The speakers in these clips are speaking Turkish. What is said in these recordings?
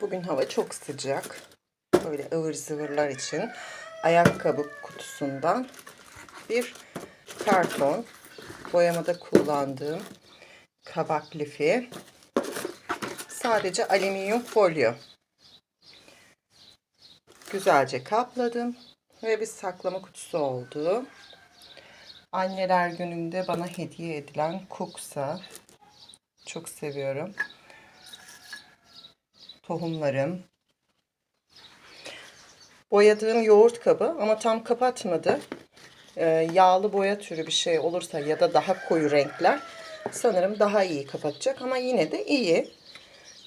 Bugün hava çok sıcak. Böyle ıvır zıvırlar için ayakkabı kutusundan bir karton boyamada kullandığım kabak lifi sadece alüminyum folyo güzelce kapladım ve bir saklama kutusu oldu. Anneler gününde bana hediye edilen kuksa çok seviyorum tohumlarım. Boyadığım yoğurt kabı ama tam kapatmadı. Ee, yağlı boya türü bir şey olursa ya da daha koyu renkler sanırım daha iyi kapatacak ama yine de iyi.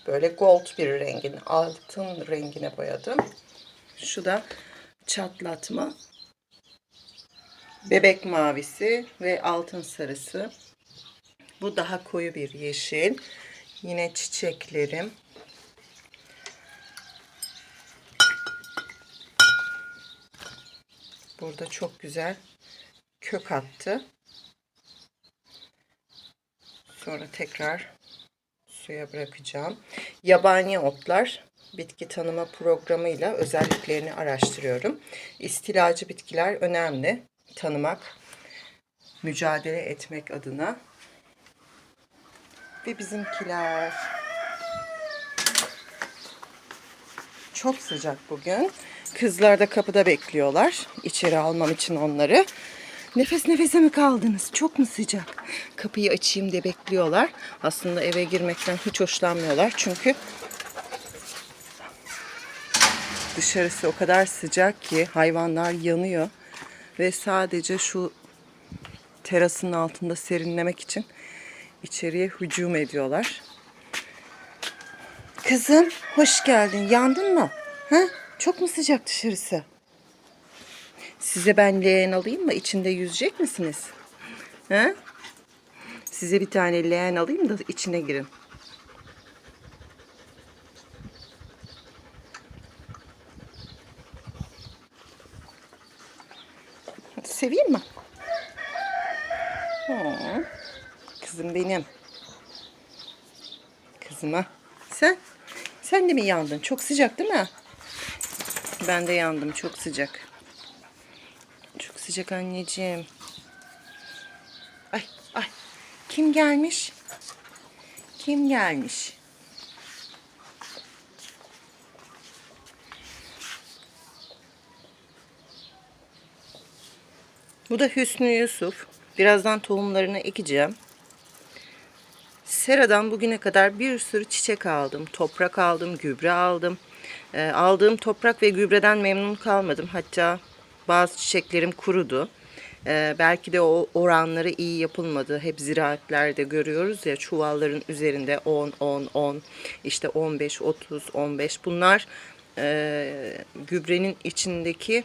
Böyle gold bir rengin, altın rengine boyadım. Şu da çatlatma. Bebek mavisi ve altın sarısı. Bu daha koyu bir yeşil. Yine çiçeklerim. Burada çok güzel kök attı. Sonra tekrar suya bırakacağım. Yabani otlar bitki tanıma programıyla özelliklerini araştırıyorum. İstilacı bitkiler önemli. Tanımak, mücadele etmek adına. Ve bizimkiler. Çok sıcak bugün. Kızlar da kapıda bekliyorlar. İçeri almam için onları. Nefes nefese mi kaldınız? Çok mu sıcak? Kapıyı açayım diye bekliyorlar. Aslında eve girmekten hiç hoşlanmıyorlar. Çünkü dışarısı o kadar sıcak ki hayvanlar yanıyor. Ve sadece şu terasın altında serinlemek için içeriye hücum ediyorlar. Kızım hoş geldin. Yandın mı? Ha? Çok mu sıcak dışarısı? Size ben leğen alayım mı? İçinde yüzecek misiniz? Ha? Size bir tane leğen alayım da içine girin. Hadi seveyim mi? Hı. Kızım benim. Kızıma. Sen? Sen de mi yandın? Çok sıcak değil mi? Ben de yandım. Çok sıcak. Çok sıcak anneciğim. Ay ay. Kim gelmiş? Kim gelmiş? Bu da Hüsnü Yusuf. Birazdan tohumlarını ekeceğim. Sera'dan bugüne kadar bir sürü çiçek aldım. Toprak aldım, gübre aldım. Ee, aldığım toprak ve gübreden memnun kalmadım. Hatta bazı çiçeklerim kurudu. Ee, belki de o oranları iyi yapılmadı. Hep ziraatlerde görüyoruz ya çuvalların üzerinde 10, 10, 10, işte 15, 30, 15. Bunlar e, gübrenin içindeki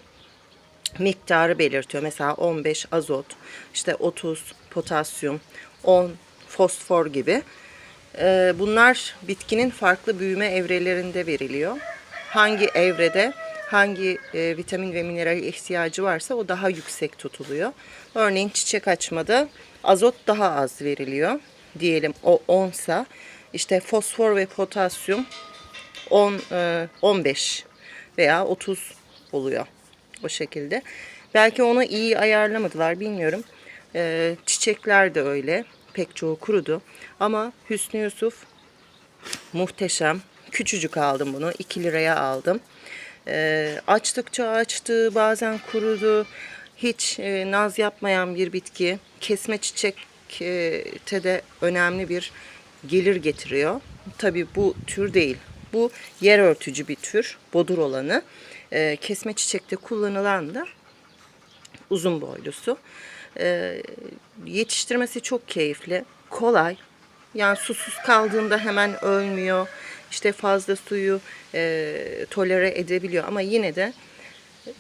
miktarı belirtiyor. Mesela 15 azot, işte 30 potasyum, 10 fosfor gibi. Ee, bunlar bitkinin farklı büyüme evrelerinde veriliyor. Hangi evrede hangi e, vitamin ve mineral ihtiyacı varsa o daha yüksek tutuluyor. Örneğin çiçek açmada azot daha az veriliyor. Diyelim o 10 sa işte fosfor ve potasyum 10 e, 15 veya 30 oluyor o şekilde. Belki onu iyi ayarlamadılar bilmiyorum. E, çiçekler de öyle. Pek çoğu kurudu. Ama Hüsnü Yusuf muhteşem. Küçücük aldım bunu. 2 liraya aldım. E, açtıkça açtı. Bazen kurudu. Hiç e, naz yapmayan bir bitki. Kesme çiçekte de önemli bir gelir getiriyor. Tabii bu tür değil. Bu yer örtücü bir tür. Bodur olanı. E, kesme çiçekte kullanılan da uzun boylusu. E, yetiştirmesi çok keyifli. Kolay. Yani susuz kaldığında hemen ölmüyor. İşte fazla suyu e, tolere edebiliyor. Ama yine de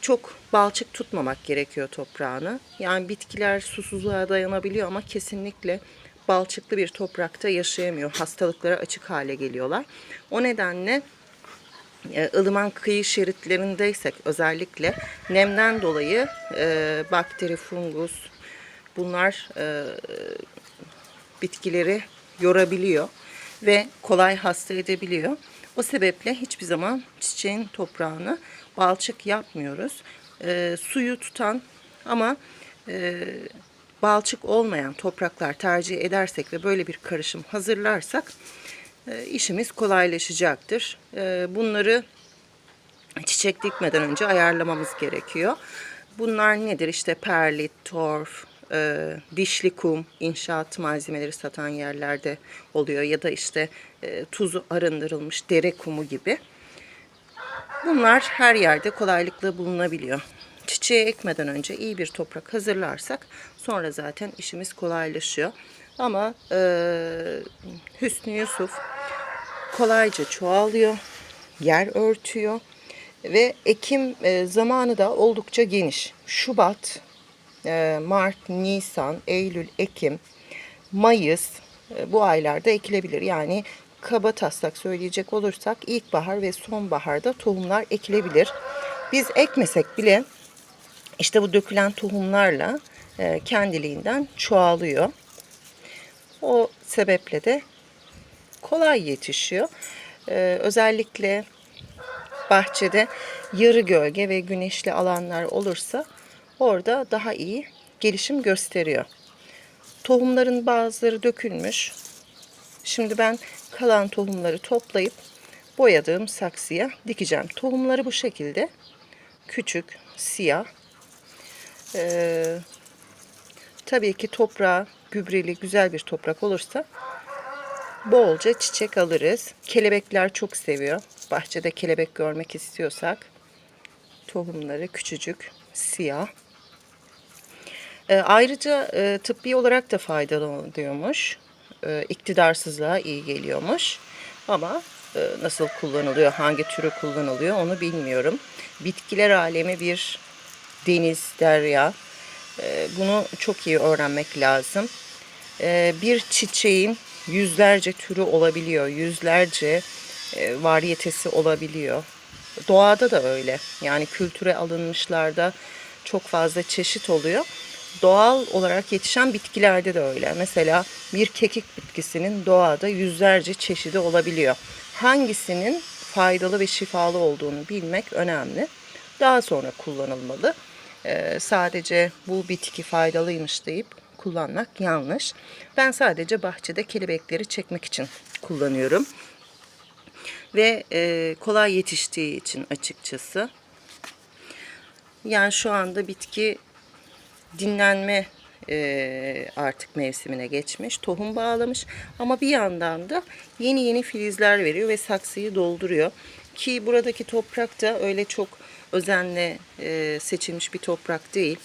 çok balçık tutmamak gerekiyor toprağını. Yani bitkiler susuzluğa dayanabiliyor ama kesinlikle balçıklı bir toprakta yaşayamıyor. Hastalıklara açık hale geliyorlar. O nedenle e, ılıman kıyı şeritlerindeysak özellikle nemden dolayı e, bakteri, fungus bunlar e, bitkileri yorabiliyor. ve kolay hasta edebiliyor. O sebeple hiçbir zaman çiçeğin toprağını balçık yapmıyoruz. Ee, suyu tutan ama e, balçık olmayan topraklar tercih edersek ve böyle bir karışım hazırlarsak e, işimiz kolaylaşacaktır. E, bunları çiçek dikmeden önce ayarlamamız gerekiyor. Bunlar nedir? İşte perlit, torf, e, dişli kum, inşaat malzemeleri satan yerlerde oluyor ya da işte e, tuzu arındırılmış dere kumu gibi. Bunlar her yerde kolaylıkla bulunabiliyor. Çiçeği ekmeden önce iyi bir toprak hazırlarsak sonra zaten işimiz kolaylaşıyor. Ama e, Hüsnü Yusuf kolayca çoğalıyor, yer örtüyor ve ekim e, zamanı da oldukça geniş. Şubat, Mart, Nisan, Eylül, Ekim, Mayıs e, bu aylarda ekilebilir. Yani kaba taslak söyleyecek olursak ilkbahar ve sonbaharda tohumlar ekilebilir. Biz ekmesek bile işte bu dökülen tohumlarla e, kendiliğinden çoğalıyor. O sebeple de kolay yetişiyor. Ee, özellikle bahçede yarı gölge ve güneşli alanlar olursa orada daha iyi gelişim gösteriyor. Tohumların bazıları dökülmüş. Şimdi ben kalan tohumları toplayıp boyadığım saksıya dikeceğim. Tohumları bu şekilde küçük, siyah. Ee, tabii ki toprağı gübreli, güzel bir toprak olursa bolca çiçek alırız. Kelebekler çok seviyor. Bahçede kelebek görmek istiyorsak tohumları küçücük, siyah. E, ayrıca e, tıbbi olarak da faydalı oluyormuş. E, iktidarsızlığa iyi geliyormuş. Ama e, nasıl kullanılıyor, hangi türü kullanılıyor onu bilmiyorum. Bitkiler alemi bir deniz, derya. E, bunu çok iyi öğrenmek lazım. E, bir çiçeğin yüzlerce türü olabiliyor, yüzlerce e, varyetesi olabiliyor. Doğada da öyle. Yani kültüre alınmışlarda çok fazla çeşit oluyor. Doğal olarak yetişen bitkilerde de öyle. Mesela bir kekik bitkisinin doğada yüzlerce çeşidi olabiliyor. Hangisinin faydalı ve şifalı olduğunu bilmek önemli. Daha sonra kullanılmalı. Ee, sadece bu bitki faydalıymış deyip kullanmak yanlış. Ben sadece bahçede kelebekleri çekmek için kullanıyorum. Ve e, kolay yetiştiği için açıkçası. Yani şu anda bitki dinlenme e, artık mevsimine geçmiş. Tohum bağlamış ama bir yandan da yeni yeni filizler veriyor ve saksıyı dolduruyor. Ki buradaki toprak da öyle çok özenle e, seçilmiş bir toprak değil.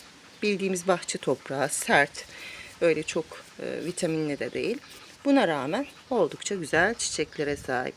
Bildiğimiz bahçe toprağı sert. Öyle çok e, vitaminli de değil. Buna rağmen oldukça güzel çiçeklere sahip.